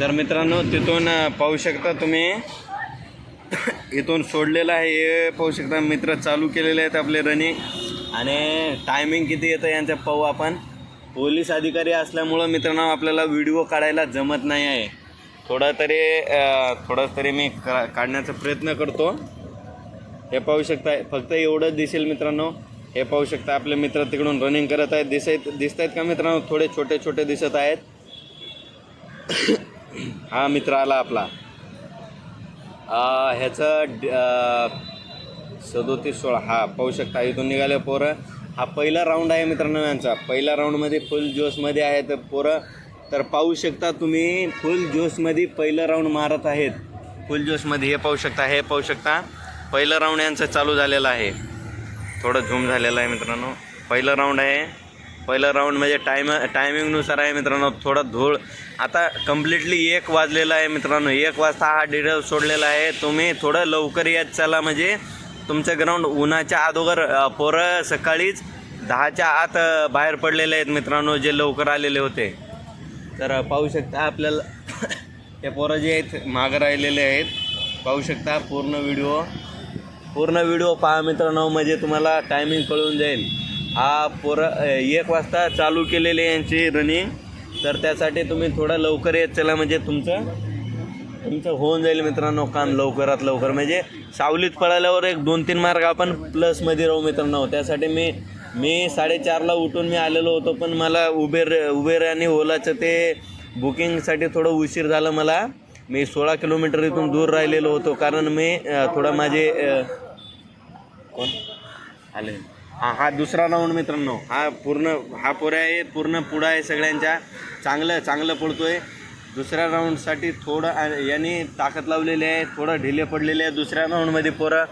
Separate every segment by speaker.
Speaker 1: तर मित्रांनो तिथून पाहू शकता तुम्ही. इथून सोडलेलं आहे हे पाहू शकता मित्र चालू केलेले आहेत आपले रनिंग आणि टायमिंग किती येतं यांचं पाहू आपण. पोलीस अधिकारी असल्यामुळं मित्रांनो आपल्याला व्हिडिओ काढायला जमत नाही आहे. थोडा तरी थोडा तरी मी का काढण्याचा प्रयत्न करतो. हे पाहू शकता फक्त एवढंच दिसेल मित्रांनो. हे पाहू शकता आपले मित्र तिकडून रनिंग करत आहेत. दिसत दिसत आहेत का मित्रांनो? थोडे छोटे छोटे दिसत आहेत. हा मित्र आला आपला. ह्याचं सदोतीस सोळा हा पाहू शकता इथून निघाले पोरं. हा पहिला राऊंड आहे मित्रांनो यांचा. पहिल्या राऊंडमध्ये फुल जोशमध्ये तर पोरं. तर पाहू शकता तुम्ही फुल जोशमध्ये पहिलं राऊंड मारत आहेत. फुल जोशमध्ये हे पाहू शकता हे पाहू शकता. पहिलं राऊंड यांचं चालू झालेलं आहे. थोडं झूम झालेलं आहे मित्रांनो. पहिलं राऊंड आहे. पहिलं राऊंड म्हणजे टायम टायमिंगनुसार आहे मित्रांनो थोडं धूळ. आता कम्प्लिटली एक वाजलेलं आहे मित्रांनो. एक वाजता हा डिटेल सोडलेला आहे. तुम्ही थोडं लवकर येत चला म्हणजे तुमचं ग्राउंड उन्हाच्या अगोदर पोरं सकाळीच दहाच्या आत बाहेर पडलेले आहेत मित्रांनो जे लवकर आलेले होते. तर पाहू शकता आपल्याला हे पोरं जे आहेत मागं राहिलेले आहेत. पाहू शकता पूर्ण व्हिडिओ पूर्ण व्हिडिओ पहा मित्रांनो म्हणजे तुम्हाला टायमिंग कळून जाईल. हा पोरं एक वाजता चालू केलेले यांची रनिंग तर त्यासाठी तुम्ही थोडं लवकर येत चला म्हणजे तुमचं तुमचं होऊन जाईल मित्रांनो काम लवकरात लवकर. म्हणजे सावलीत पळाल्यावर एक दोन तीन मार्ग आपण प्लसमध्ये राहू मित्रांनो. त्यासाठी मी मी साडेचारला उठून मी आलेलो होतो पण मला उबेर उबेर आणि ओलाचं ते बुकिंगसाठी थोडं उशीर झालं मला. मी सोळा किलोमीटर इथून दूर राहिलेलो होतो कारण मी थोडं माझे कोण? आले. हा हा दुसरा राऊंड मित्रांनो. हा पूर्ण हा पोऱ्या आहे पूर्ण पुढं आहे सगळ्यांच्या. चांगलं चांगलं पडतोय दुसऱ्या राऊंडसाठी थोडं यांनी ताकद लावलेली आहे थोडं ढिले पडलेले आहे दुसऱ्या राऊंडमध्ये पोरं.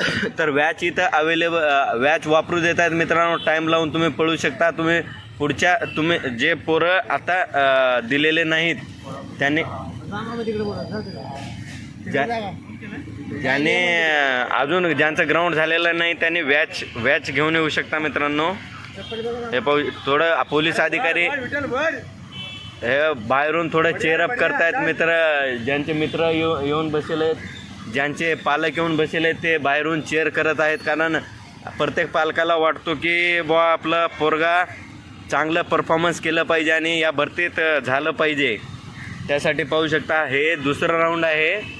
Speaker 1: तर वॅच इथं अवेलेबल वॅच वापरू देत आहेत मित्रांनो. टाईम लावून तुम्ही पळू शकता. तुम्ही पुढच्या तुम्ही जे पोरं आता दिलेले नाहीत त्यांनी ज्या ज्याने अजून ज्यांचं ग्राउंड झालेलं नाही त्यांनी वॅच वॅच घेऊन येऊ शकता मित्रांनो. हे पाहू थोडं पोलीस अधिकारी हे बाहेरून थोडं चेअरअप करतायत मित्र ज्यांचे मित्र येऊ येऊन बसले आहेत ज्यांचे पालक येऊन बसले ते बाहेरून चेअर करत आहेत. कारण प्रत्येक पालकाला वाटतो की बुवा आपला पोरगा चांगलं परफॉर्मन्स केलं पाहिजे आणि या भरतीत झालं पाहिजे. त्यासाठी पाहू शकता हे दुसरं राऊंड आहे.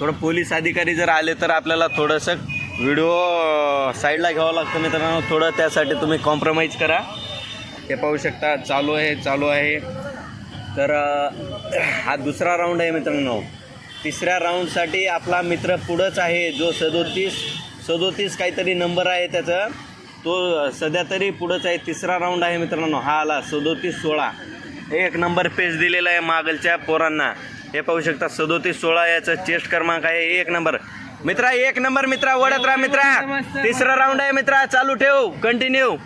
Speaker 1: थोडं पोलीस अधिकारी जर आले तर आपल्याला थोडंसं व्हिडिओ साईडला घ्यावं लागतं मित्रांनो. थोडं त्यासाठी तुम्ही कॉम्प्रोमाइज करा. हे पाहू शकता चालू आहे चालू आहे. तर हा दुसरा राऊंड आहे मित्रांनो. तिसऱ्या राऊंडसाठी आपला मित्र पुढंच आहे जो सदोतीस सदोतीस काहीतरी नंबर आहे त्याचा. तो सध्या तरी पुढंच आहे तिसरा राऊंड आहे मित्रांनो. हा आला सदोतीस सोळा. एक नंबर पेज दिलेला आहे मागलच्या पोरांना. हे पाहू शकता सदोतीस सोळा याचा चेस्ट क्रमांक आहे. एक नंबर. मित्रा एक नंबर मित्रा वडत राहा मित्रा. तिसरा राऊंड आहे मित्रा. चालू ठेव. कंटिन्यू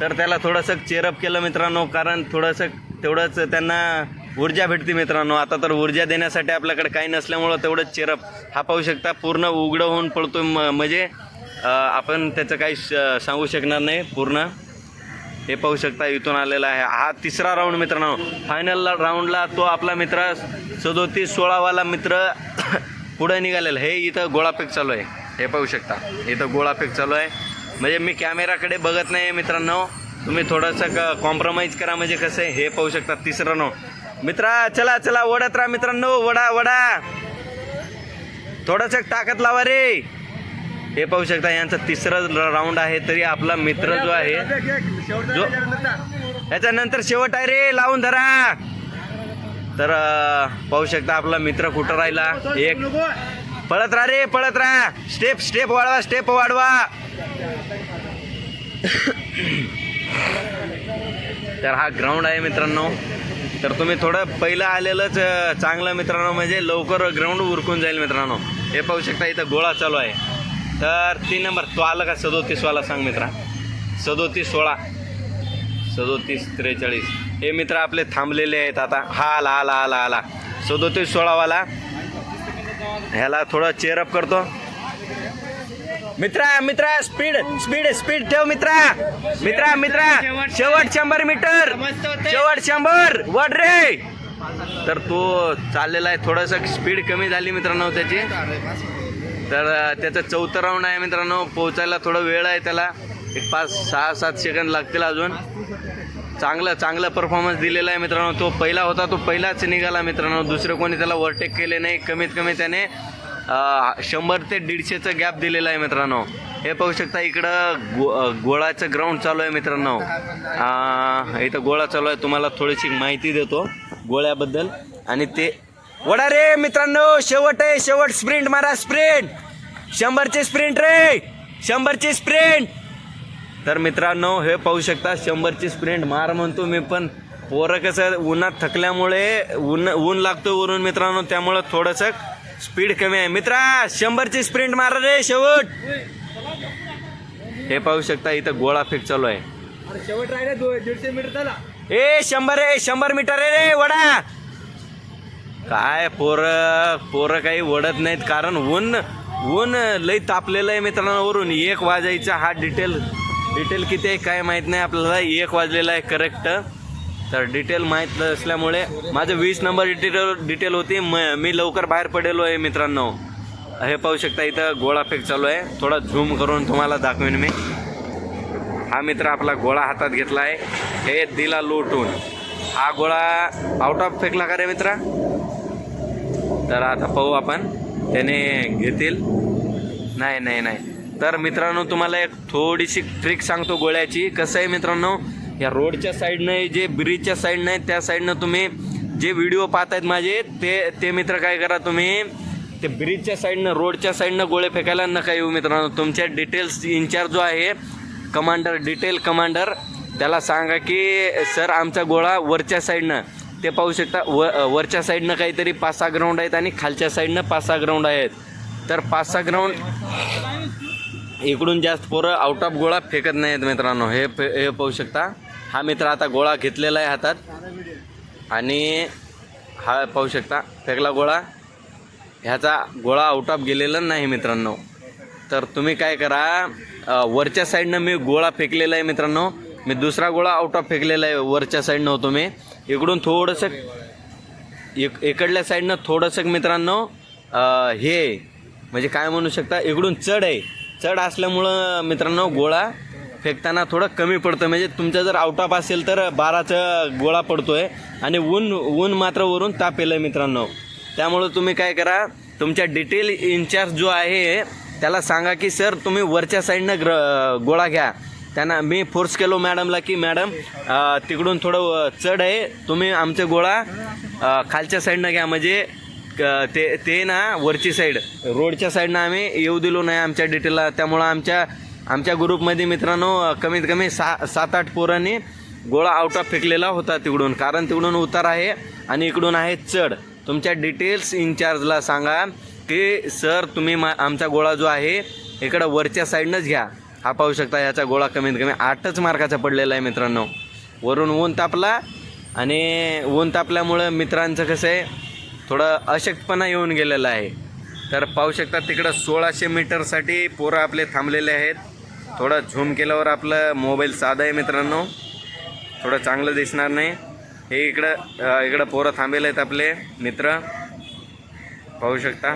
Speaker 1: तर त्याला थोडंसं चेअरअप केलं मित्रांनो कारण थोडंसं तेवढंच त्यांना ऊर्जा भेटते मित्रांनो. आता तर ऊर्जा देण्यासाठी आपल्याकडे काही नसल्यामुळं तेवढंच चेअरअप हा पाहू शकता पूर्ण उघडं होऊन पडतो म्हणजे आपण त्याचं काही सांगू शकणार नाही पूर्ण. हे पाहू शकता इथून आलेला आहे. हा तिसरा राऊंड मित्रांनो. फायनल राऊंडला तो आपला मित्र सदोतीस सोळावाला मित्र पुढे निघालेला. हे इथं गोळाफेक चालू आहे. हे पाहू शकता. इथं गोळाफेक चालू आहे. म्हणजे मी कॅमेराकडे बघत नाही मित्रांनो. तुम्ही थोडंसं क कॉम्प्रोमाइज करा. म्हणजे कसं आहे हे पाहू शकता. तिसरं नो मित्रा चला चला ओढत राहा मित्रांनो. वडा वडा थोडंसं ताकद लावा रे. हे पाहू शकता यांचा तिसरा राऊंड आहे तरी आपला मित्र जो आहे जो याच्यानंतर शेवट आहे रे लावून धरा. तर पाहू शकता आपला मित्र कुठं राहिला? एक. पळत राहा रे पळत राहा. स्टेप स्टेप वाढवा स्टेप वाढवा. तर हा ग्राउंड आहे मित्रांनो. तर तुम्ही थोडं पहिलं आलेलंच चांगलं मित्रांनो म्हणजे लवकर ग्राउंड उरकून जाईल मित्रांनो. हे पाहू शकता इथं गोळा चालू आहे. तर तीन नंबर तो आला का सदोतीसवाला सांग मित्रा. सदोतीस सोळा. सदोतीस त्रेचाळीस. हे मित्र आपले थांबलेले आहेत आता. हा आला आला आला आला. सदोतीस सोळावाला ह्याला थोडं चेअरअप करतो. मित्रा मित्रा स्पीड स्पीड स्पीड ठेव मित्रा. मित्रा मित्रा शेवट शंभर मीटर. शेवट शंभर. वड रे. तर तो चाललेला आहे. थोडंसं स्पीड कमी झाली मित्रांनो त्याची. तर त्याचा त्याचं चौथं राऊंड आहे मित्रांनो. पोहोचायला थोडा वेळ आहे त्याला. एक पाच सहा सात सेकंद लागतील अजून. चांगलं चांगलं परफॉर्मन्स दिलेला आहे मित्रांनो. तो पहिला होता तो पहिलाच निघाला मित्रांनो. दुसरं कोणी त्याला ओव्हरटेक केले नाही. कमीत कमी त्याने शंभर ते दीडशेचं गॅप दिलेलं आहे मित्रांनो. हे पाहू शकता इकडं गो गोळाचं ग्राउंड चालू आहे मित्रांनो. इथं गोळा चालू आहे. तुम्हाला थोडीशी माहिती देतो गोळ्याबद्दल. आणि ते वडा रे मित्रांनो शेवट आहे शेवट स्प्रिंट मारा स्प्रिंट शंभरचे स्प्रिंट रे शंभरची स्प्रिंट तर मित्रांनो हे पाहू शकता शंभरची स्प्रिंट मार म्हणतो मी पण पोरं कसं उन्हात थकल्यामुळे ऊन ऊन लागतो वरून मित्रांनो त्यामुळं थोडंसं स्पीड कमी आहे. मित्रा शंभरची स्प्रिंट मार रे शेवट. हे पाहू शकता इथं गोळा फेक चालू आहे.
Speaker 2: शेवट राहिले दीडशे मीटर चला
Speaker 1: ए शंभर आहे शंभर मीटर रे वडा. काय पोरं पोरं काही वडत नाहीत. कारण ऊन ऊन लई तापलेलं आहे मित्रांनो. वरून एक वाजायचा हा डिटेल डिटेल किती आहे काय माहीत नाही. आपल्याला एक वाजलेला आहे करेक्ट तर डिटेल माहीत असल्यामुळे माझं वीस नंबर डिटेल डिटेल होती. म मी लवकर बाहेर पडेलो आहे मित्रांनो. हे पाहू शकता इथं गोळा फेक चालू आहे. थोडा झूम करून तुम्हाला दाखवेन मी. हा मित्र आपला गोळा हातात घेतला आहे. हे दिला लोटून. हा गोळा आउट ऑफ फेकला का रे मित्रा? तर आता पाहू आपण. त्याने घेतील. नाही नाही नाही. तर मित्रांनो तुम्हाला एक थोडीशी ट्रिक सांगतो गोळ्याची. कसं आहे मित्रांनो या रोडच्या साईडनं जे ब्रिजच्या साईडनं आहे त्या साईडनं तुम्ही जे व्हिडिओ पाहत आहेत माझे ते ते मित्र काय करा तुम्ही ते ब्रिजच्या साईडनं रोडच्या साईडनं गोळे फेकायला नका येऊ मित्रांनो. तुमच्या डिटेल्स इन्चार्ज जो आहे कमांडर डिटेल कमांडर त्याला सांगा की सर आमचा गोळा वरच्या साईडनं ते पाहू शकता व वरच्या साईडनं काहीतरी पाच सहा ग्राउंड आहेत आणि खालच्या साईडनं पाच सहा ग्राउंड आहेत. तर पाच सहा ग्राउंड इकडून जास्त पोरं आउट ऑफ गोळा फेकत नाहीत मित्रांनो. हे फे- हे पाहू शकता. हा मित्र आता गोळा घेतलेला आहे हातात. आणि हा पाहू शकता फेकला गोळा. ह्याचा गोळा आउट ऑफ गेलेला नाही मित्रांनो. तर तुम्ही काय करा वरच्या साईडनं मी गोळा फेकलेला आहे मित्रांनो. मी दुसरा गोळा आउट ऑफ फेकलेला आहे वरच्या साईडनं होतो मी. इकडून थोडंसं इक इकडल्या साईडनं थोडंसं मित्रांनो हे म्हणजे काय म्हणू शकता इकडून चढ आहे. चढ असल्यामुळं मित्रांनो गोळा फेकताना थोडं कमी पडतं म्हणजे तुमचा जर आउट ऑफ असेल तर बाराचा गोळा पडतो आहे आणि ऊन ऊन मात्र वरून ताप येलं आहे मित्रांनो. त्यामुळं तुम्ही काय करा तुमच्या डिटेल इन्चार्ज जो आहे त्याला सांगा की सर तुम्ही वरच्या साईडनं ग्र गोळा घ्या. त्यांना मी फोर्स केलो मॅडमला की मॅडम तिकडून थोडं चढ आहे. तुम्ही आमचे गोळा खालच्या साईडनं घ्या. म्हणजे क- ते ते ना वरची साईड रोडच्या साईडनं आम्ही येऊ दिलो नाही आमच्या डिटेलला त्यामुळं आमच्या आमच्या ग्रुपमध्ये मित्रांनो कमीत कमी सा सात आठ पोरांनी गोळा आउट ऑफ फेकलेला होता तिकडून. कारण तिकडून उतार आहे आणि इकडून आहे चढ. तुमच्या डिटेल्स इन्चार्जला सांगा की सर तुम्ही मा आमचा गोळा जो आहे इकडं वरच्या साईडनंच घ्या. हा पाहू शकता याचा गोळा कमीत कमी आठच मार्काचा पडलेला आहे मित्रांनो. वरून ऊन तापला आणि ऊन तापल्यामुळं मित्रांचं कसं आहे थोडं अशक्तपणा येऊन गेलेला आहे. तर पाहू शकता तिकडं सोळाशे मीटरसाठी पोरं आपले थांबलेले आहेत. थोडं झूम केल्यावर आपलं मोबाईल साधा आहे मित्रांनो. थोडं चांगलं दिसणार नाही. हे इकडं इकडं पोरं थांबेले आहेत आपले मित्र. पाहू शकता.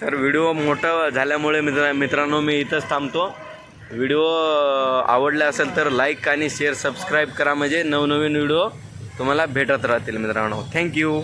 Speaker 1: तर व्हिडिओ मोठं झाल्यामुळे मित्र मित्रांनो मी इथंच थांबतो. व्हिडिओ आवडला असेल तर लाईक आणि शेअर सबस्क्राईब करा. म्हणजे नवनवीन व्हिडिओ तुम्हाला भेटत राहतील मित्रांनो. थँक्यू